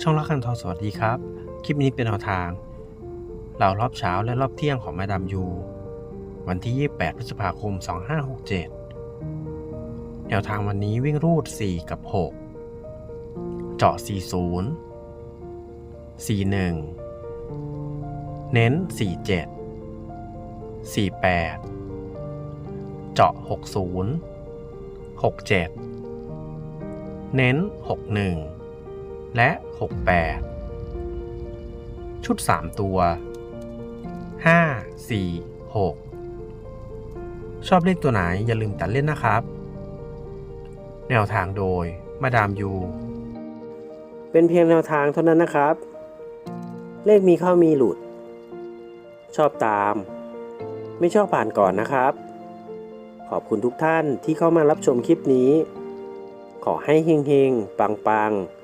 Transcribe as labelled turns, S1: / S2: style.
S1: ช่องรักกันทอสวัสดีครับ คลิปนี้เป็นแนวทางเรารอบเช้าและรอบเที่ยงของมาดามยู วันที่ 28 พฤษภาคม 2567 แนวทางวันนี้วิ่งรูด 4 กับ 6 เจาะ 40 41 เน้น 47 48 เจาะ 60 67 เน้น 61 และ 68 ชุด 3 ตัว 5 4 6 ชอบเล่นตัวไหนอย่าลืมตัดเล่นนะครับ แนวทางโดย มาดามยู
S2: เป็นเพียงแนวทางเท่านั้นนะครับ เลขมีเข้ามีหลุด ชอบตาม ไม่ชอบผ่านก่อนนะครับ ขอบคุณทุกท่านที่เข้ามารับชมคลิปนี้ ขอให้เฮงๆ ปังๆ